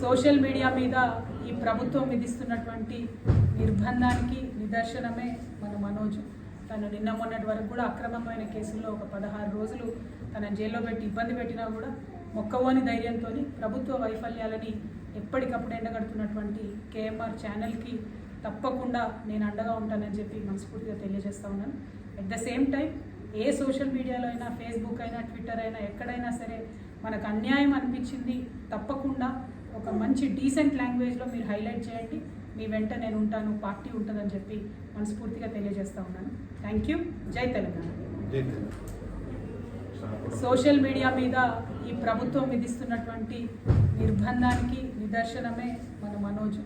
Social media మీద ఈ ప్రభుత్వం విధిస్తున్నటువంటి నిర్బంధానికి నిదర్శనమే మన మనోజ్. తను నిన్న మొన్నటి వరకు కూడా అక్రమమైన కేసుల్లో ఒక పదహారు రోజులు తన జైల్లో పెట్టి ఇబ్బంది పెట్టినా కూడా మొక్కవోని ధైర్యంతో ప్రభుత్వ వైఫల్యాలని ఎప్పటికప్పుడు ఎండగడుతున్నటువంటి కేఎంఆర్ ఛానల్కి తప్పకుండా నేను అండగా ఉంటానని చెప్పి మనస్ఫూర్తిగా తెలియజేస్తా ఉన్నాను. అట్ ద సేమ్ టైం ఏ సోషల్ మీడియాలో అయినా ఫేస్బుక్ అయినా ట్విట్టర్ అయినా ఎక్కడైనా సరే మనకు అన్యాయం అనిపించింది తప్ప ఒక మంచి డీసెంట్ లాంగ్వేజ్లో మీరు హైలైట్ చేయండి. మీ వెంట నేను ఉంటాను పార్టీ ఉంటుందని చెప్పి మనస్ఫూర్తిగా తెలియజేస్తా ఉన్నాను. థ్యాంక్ యూ జై తెలంగాణ. సోషల్ మీడియా మీద ఈ ప్రభుత్వం విధిస్తున్నటువంటి నిర్బంధానికి నిదర్శనమే మన మనోజ్.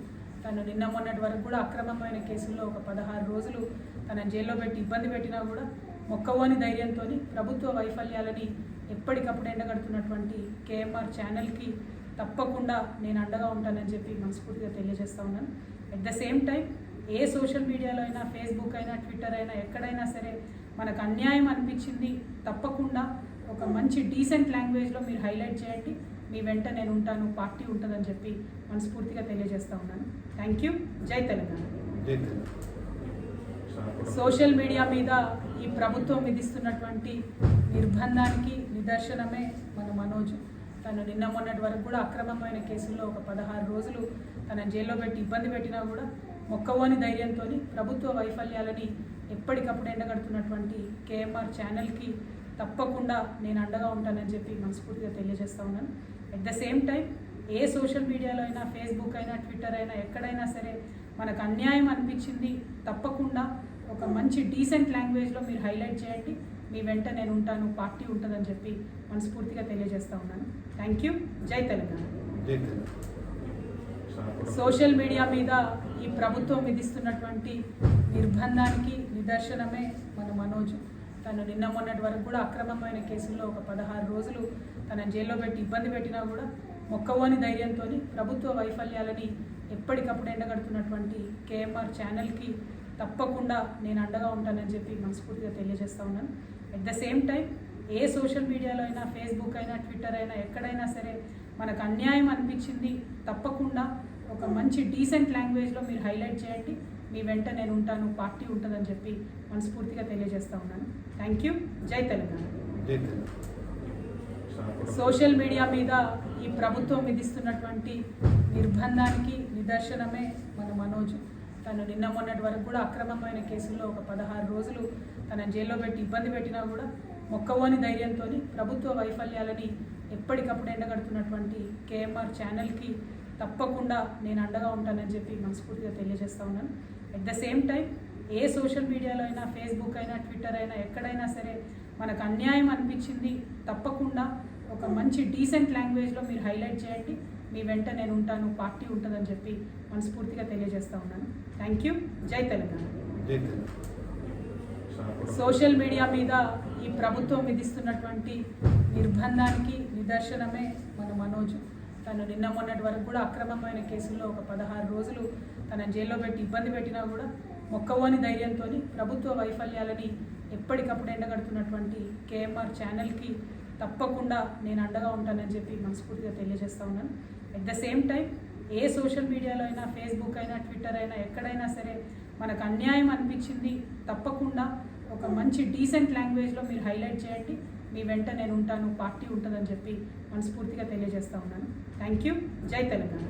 తను నిన్న మొన్నటి వరకు కూడా అక్రమమైన కేసుల్లో ఒక పదహారు రోజులు తన జైల్లో పెట్టి ఇబ్బంది పెట్టినా కూడా మొక్కవోని ధైర్యంతో ప్రభుత్వ వైఫల్యాలని ఎప్పటికప్పుడు ఎండగడుతున్నటువంటి కేఎంఆర్ ఛానల్కి తప్పకుండా నేను అండగా ఉంటానని చెప్పి మనస్ఫూర్తిగా తెలియజేస్తా ఉన్నాను. అట్ ద సేమ్ టైం ఏ సోషల్ మీడియాలో అయినా ఫేస్బుక్ అయినా ట్విట్టర్ అయినా ఎక్కడైనా సరే మనకు అన్యాయం అనిపించింది తప్పకుండా ఒక మంచి డీసెంట్ లాంగ్వేజ్లో మీరు హైలైట్ చేయండి. మీ వెంట నేను ఉంటాను పార్టీ ఉంటుందని చెప్పి మనస్ఫూర్తిగా తెలియజేస్తా ఉన్నాను. థ్యాంక్ యూ జై తెలంగాణ. సోషల్ మీడియా మీద ఈ ప్రభుత్వం విధిస్తున్నటువంటి నిర్బంధానికి నిదర్శనమే మన మనోజ్. తను నిన్న మొన్నటి వరకు కూడా అక్రమమైన కేసుల్లో ఒక పదహారు రోజులు తన జైల్లో పెట్టి ఇబ్బంది పెట్టినా కూడా మొక్కవోని ధైర్యంతో ప్రభుత్వ వైఫల్యాలని ఎప్పటికప్పుడు ఎండగడుతున్నటువంటి కేఎంఆర్ ఛానల్కి తప్పకుండా నేను అండగా ఉంటానని చెప్పి మనస్ఫూర్తిగా తెలియజేస్తా ఉన్నాను. అట్ ద సేమ్ టైం ఏ సోషల్ మీడియాలో అయినా ఫేస్బుక్ అయినా ట్విట్టర్ అయినా ఎక్కడైనా సరే మనకు అన్యాయం అనిపించింది తప్పకుండా ఒక మంచి డీసెంట్ లాంగ్వేజ్లో మీరు హైలైట్ చేయండి. మీ వెంట నేను ఉంటాను పార్టీ ఉంటుందని చెప్పి మనస్ఫూర్తిగా తెలియజేస్తా ఉన్నాను. థ్యాంక్ యూ జై తెలంగాణ. సోషల్ మీడియా మీద ఈ ప్రభుత్వం విధిస్తున్నటువంటి నిర్బంధానికి నిదర్శనమే మన మనోజ్. తను నిన్న మొన్నటి వరకు కూడా అక్రమమైన కేసుల్లో ఒక పదహారు రోజులు తన జైల్లో పెట్టి ఇబ్బంది పెట్టినా కూడా మొక్కవోని ధైర్యంతో ప్రభుత్వ వైఫల్యాలని ఎప్పటికప్పుడు ఎండగడుతున్నటువంటి కేఎంఆర్ ఛానల్కి తప్పకుండా నేను అండగా ఉంటానని చెప్పి మనస్ఫూర్తిగా తెలియజేస్తా ఉన్నాను. అట్ ద సేమ్ టైం ఏ సోషల్ మీడియాలో అయినా ఫేస్బుక్ అయినా ట్విట్టర్ అయినా ఎక్కడైనా సరే మనకు అన్యాయం అనిపించింది తప్పకుండా ఒక మంచి డీసెంట్ లాంగ్వేజ్లో మీరు హైలైట్ చేయండి. మీ వెంట నేను ఉంటాను పార్టీ ఉంటుందని చెప్పి మనస్ఫూర్తిగా తెలియజేస్తా ఉన్నాను. థ్యాంక్ యూ జై తెలంగాణ. సోషల్ మీడియా మీద ఈ ప్రభుత్వం విధిస్తున్నటువంటి నిర్బంధానికి నిదర్శనమే మన మనోజ్. తను నిన్న మొన్నటి వరకు కూడా అక్రమమైన కేసుల్లో ఒక పదహారు రోజులు తన జైల్లో పెట్టి ఇబ్బంది పెట్టినా కూడా మొక్కవోని ధైర్యంతో ప్రభుత్వ వైఫల్యాలని ఎప్పటికప్పుడు ఎండగడుతున్నటువంటి కేఎంఆర్ ఛానల్కి తప్పకుండా నేను అండగా ఉంటానని చెప్పి మనస్ఫూర్తిగా తెలియజేస్తా ఉన్నాను. అట్ ద సేమ్ టైం ఏ సోషల్ మీడియాలో అయినా ఫేస్బుక్ అయినా ట్విట్టర్ అయినా ఎక్కడైనా సరే మనకు అన్యాయం అనిపించింది తప్పకుండా ఒక మంచి డీసెంట్ లాంగ్వేజ్లో మీరు హైలైట్ చేయండి. మీ వెంట నేను ఉంటాను పార్టీ ఉంటుందని చెప్పి మనస్ఫూర్తిగా తెలియజేస్తా ఉన్నాను. థ్యాంక్ యూ జై తెలంగాణ. సోషల్ మీడియా మీద ఈ ప్రభుత్వం విధిస్తున్నటువంటి నిర్బంధానికి నిదర్శనమే మన మనోజ్. తను నిన్న మొన్నటి వరకు కూడా అక్రమమైన కేసుల్లో ఒక పదహారు రోజులు తన జైల్లో పెట్టి ఇబ్బంది పెట్టినా కూడా మొక్కవోని ధైర్యంతో ప్రభుత్వ వైఫల్యాలని ఎప్పటికప్పుడు ఎండగడుతున్నటువంటి కేఎంఆర్ ఛానల్కి తప్పకుండా నేను అండగా ఉంటానని చెప్పి మనస్ఫూర్తిగా తెలియజేస్తా ఉన్నాను. అట్ ద సేమ్ టైం ఏ సోషల్ మీడియాలో అయినా ఫేస్బుక్ అయినా ట్విట్టర్ అయినా ఎక్కడైనా సరే మనకు అన్యాయం అనిపించింది తప్పకుండా ఒక మంచి డీసెంట్ లాంగ్వేజ్లో మీరు హైలైట్ చేయండి. మీ వెంట నేను ఉంటాను పార్టీ ఉంటుందని చెప్పి మనస్ఫూర్తిగా తెలియజేస్తా ఉన్నాను. థ్యాంక్ యూ జై తెలంగాణ.